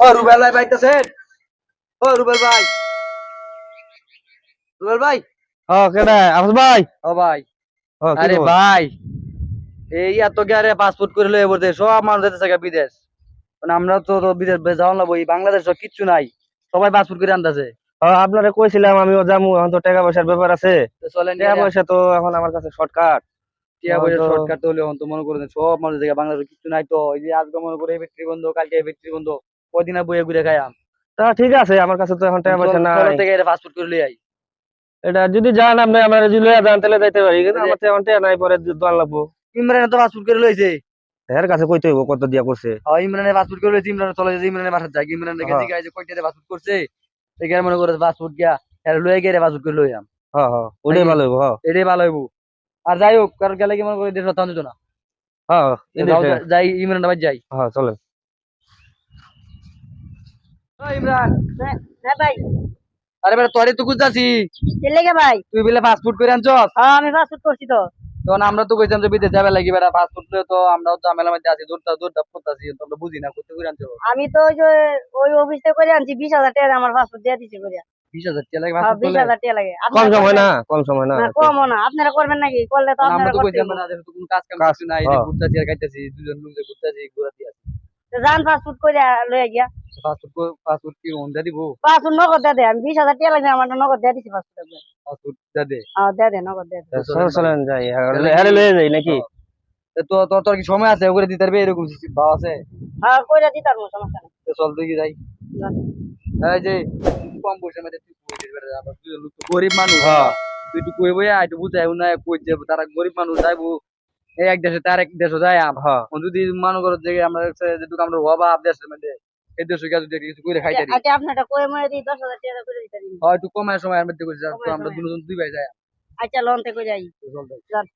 ও রুবেল ভাই পাইতেছেন ও রুবেল ভাই। রুবেল ভাই? ও কেডা? আফস ভাই? ও ভাই। আরে ভাই এই এত গিয়ারে পাসপোর্ট করে লয়ে বলতে সব মানুষ যেতেছে বিদেশ। মানে আমরা তো বিদেশ যাওয়া না বই বাংলাদেশ কিচ্ছু নাই। সবাই পাসপোর্ট করে আনতেছে। আপনারে কইছিলাম আমিও যামু এখন তো টাকা পয়সার ব্যাপার আছে। টাকা পয়সা তো এখন আমার কাছে শর্টকাট টিয়া বইয়ের তো- শর্টকাট হলে এখন তো মনে করেন সব মানুষ জায়গা বাংলাদেশে কিচ্ছু নাই তো। এই যে আজকে মনে করে এই বন্ধ কালকে ফ্যাক্টরি বন্ধ। কদিন বইয়ে ঘুরে খাইয়াম। তা ঠিক আছে আমার কাছে তো এখন টাকা পয়সা নাই। থেকে এটা পাসপোর্ট করে লিয়ে আই। এটা যদি যান আপনি আমার যদি লইয়া যান তাহলে যাইতে পারি কিন্তু আমার তো এখন টাকা নাই পরে দোয়ান লাগবো। ইমরান তো পাসপোর্ট করে লইছে। এর কাছে কইতে হইব কত দিয়া করছে। হ্যাঁ ইমরানের পাসপোর্ট করে লইছে ইমরান চলে যাচ্ছে ইমরানের বাসা যায় ইমরান দেখে হ্যাঁ। জিজ্ঞাসা যে কয়টাতে পাসপোর্ট করছে সেখানে মনে করে পাসপোর্ট গিয়া এর লয়ে গিয়ে পাসপোর্ট করে লইয়াম হ্যাঁ হ্যাঁ ওটাই নাকি? ভালো হইব হ্যাঁ। এটাই ভালো হইব। আর যাই হোক কারণ গেলে কি মনে করে দেশ দিত না হ্যাঁ দেশে- যাই ইমরান ভাই যাই। হ্যাঁ চলেন। ইমরান। হ্যাঁ ভাই। আরে বেটা তোরে তো খুঁজতাছি। চলে গে ভাই? তুই বলে পাসপোর্ট করে আনছস? হ্যাঁ আমি করছি তো। তখন আমরা তো কইতাম যে বিদেশ যাবে লাগি বেটা পাসপোর্ট লয়ে তো আমরাও তো মধ্যে আছি দূরটা দূরটা করতেছি তো আমরা বুঝি না করতে করে আনছো আমি তো ওই যে ওই অফিসে করে আনছি বিশ হাজার টাকা আমার দিয়ে দিছি করে টাকা লাগে হ্যাঁ পাসপোর্ট বিশ হাজার টাকা লাগে। কম আপনারা সময় করবেন? না কম সময় না না না আপনারা করবেন নাকি? করলে তো আমরা তো কইতাম না যেহেতু কোনো কাজ কাম কাজ- কিছু নাই যে হ্যাঁ। ঘুরতাছি আর খাইতাছি দুজন লোক যে ঘুরতাছি ঘুরাতে আছে যান পাসপোর্ট করে লয়ে গিয়া। পাসপোর্ট পাসপোর্ট কি ওন দিব? পাসপোর্ট নগদ দিয়ে দে আমি বিশ হাজার টাকা লাগবে আমার নগদ দিয়ে দিছি পাসপোর্ট পাসপোর্ট দে দে। হ্যাঁ দিয়ে দে নগদ দিয়ে দে। চলেন চলেন যাই হ্যাঁ লয়ে যাই নাকি? তো তোর তোর তোর কি সময় আছে? ওগুলো দিতে পারবে? এরকম ভাব আছে? হ্যাঁ করে দিতাম সমস্যা নেই। তো চল তুই যাই। যান। এই যে কম পয়সা মধ্যে তুই কই দিস বেটা আবার দুজন লোক গরিব মানুষ। হ্যাঁ। তুই একটু কই বই একটু না কই যে তারা গরিব মানুষ যাইবো। এই এক দেশে তার এক দেশে যায় হ্যাঁ। যদি মনে করো যে আমরা যেটুকু আমরা অভাব দেশের মধ্যে এই দেশে গিয়ে যদি কিছু করে খাইতে আচ্ছা আপনারটা কয়ে মরে দিই দশ হাজার টাকা করে দিতে দিন। হয় একটু কমায় সময়ের মধ্যে করে যাও, তো আমরা দুজন দুই ভাই যাই আচ্ছা লোন থেকে যাই? তো চল। যাই। চল।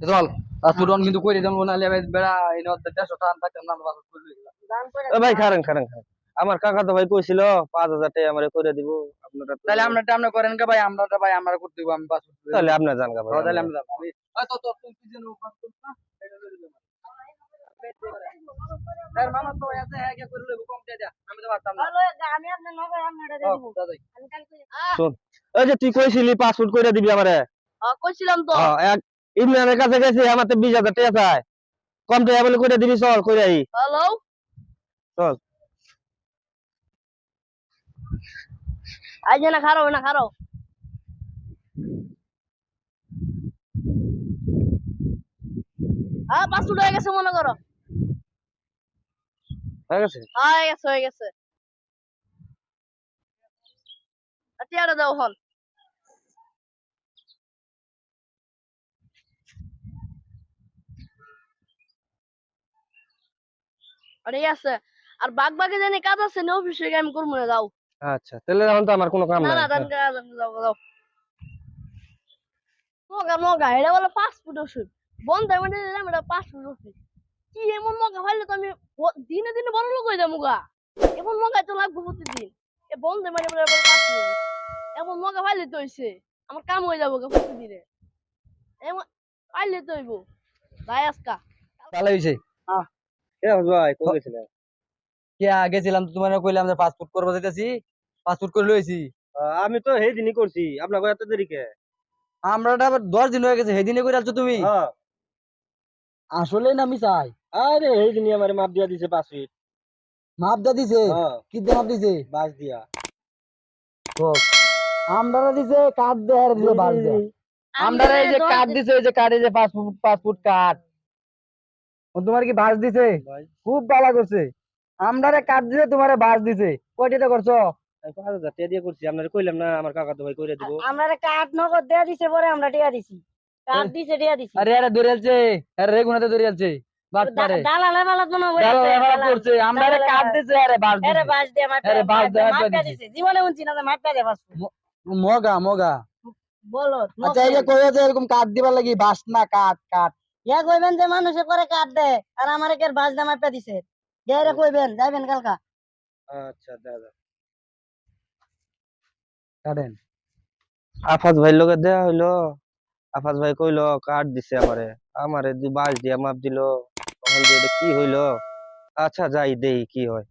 তো চল পাসপোর্ট অন কিন্তু করে দেবো না লেবে বেড়া এই নদ দেড়শো টাকা থাকতাম না আমরা পাসপোর্ট করে লইলাম দান করে এ ভাই খারেন খারেন খারেন। আমার কাকা তো ভাই কইছিল পাঁচ হাজার টাকা আমারে করে দিব আপনারা তাহলে আমরা আমরা করেন কা ভাই আমরা ভাই আমরা করতে দিব আমি তাহলে আপনার জান গা ভাই তাহলে আমরা যাব আমি আয় তো তো তুই হ্যাঁ কে করে লইব কম দিয়ে দে আমি তো পারতাম না। ভালো, আমি আপনার নগদ আপনারটা দিয়ে দিব। দাদাই আমি কালকে এই যে তুই কইছিলি পাসপোর্ট করে দিবি আমারে। হ্যাঁ কইছিলাম তো। হ্যাঁ, এক ইমরানের কাছে গেছি আমার তো বিশ হাজার টাকা চাই। কম টাকা বলে করে দিবি চল করে আই। হ্যালো? চল। আজ না খারো না খারো। হ্যাঁ পাঁচশো হয়ে গেছে মনে করো। হয়ে গেছে? হ্যাঁ হয়ে গেছে হয়ে গেছে। দাও হল। আরে আছে। আর বাগ বাগে জানি কাজ আছে না অফিসে আমি করব না যাও। আচ্ছা তাহলে এখন তো আমার কোনো কাম না নাই না দান কাজ যাও যাও মগা মগা এটা বলে পাসপোর্ট ওষুধ। বন্ধ মানে দিলাম এটা পাসপোর্ট ওষুধ কি এমন মগা? ফাইলে তো আমি দিনে দিনে বড় লোক হয়ে যাব গা। এমন মগা তো লাগবে প্রতিদিন। এ বন্ধ মানে পাসপোর্ট এমন মগা ফাইলে তো হইছে। আমার কাম হয়ে যাব গা প্রতিদিনে। এমন ফাইলে তো হইব। ভাই আজকা। ভালো হইছে। এ ভাই কই গেছিলে? কে গেছিলাম তো তোমার কইলাম যে পাসপোর্ট করব যেতেছি পাসপোর্ট করে লইছি। আমি তো সেই দিনই করছি। আপনার এত দেরি আমরা আবার দশ দিন হয়ে গেছে সেদিনে করে আছো তুমি? হ্যাঁ আসলে না আমি চাই আরে সেই দিনই আমার মাপ দিয়া দিছে পাঁচ ফিট মাপ দা দিছে? কি দিয়ে মাপ দিছে? বাস দিয়া। আমরা দিছে কার্ড দিয়ে আর দিছে বাস দিয়ে। আমরা এই যে কার্ড দিছে এই যে কার্ডে যে পাসপোর্ট পাসপোর্ট কার্ড ও তোমার কি বাস দিছে? খুব ভালো করছে। আমরারে কার্ড দিছে তোমারে বাস দিছে। কয়টা করছ? পাঁচ হাজার টাকা দিয়ে করছি। আপনার কইলাম না আমার কাকা তো ভাই করে দিব। আমরা কাঠ নগদ দেয়া দিছে পরে আমরা টিয়া দিছি। দিছে টিয়া দিছি। আরে আরে ধরে আলছে। আরে রেগুনাতে ধরে আলছে। বাস পারে দালালে বালাত মনে হয় দালাল। বইছে, করছে আমরারে দালাল কার্ড দিছে আরে বাস আরে বাস দিয়ে মাপা আরে বাস দিয়ে মাপা মাপা দিছে। দিছে। জীবনে উনছি না যে মাপা দে বাস মগা মগা। বলো আচ্ছা এই যে কইয়া যে এরকম কার্ড দিবার লাগি বাস না কার্ড কার্ড ইয়া কইবেন যে মানুষে করে কাঠ দেয় আর আমারে কে বাস দিয়ে মাপা দিছে। যাইরে কইবেন যাইবেন কালকা। আচ্ছা দাদা কাটেন। আফাজ ভাই লগে দেয়া হইল। আফাজ ভাই কইল কার্ড দিছে আমারে। আমারে বাস দিয়া মাপ দিল। কি হইল? আচ্ছা যাই, দেই, কি হয়?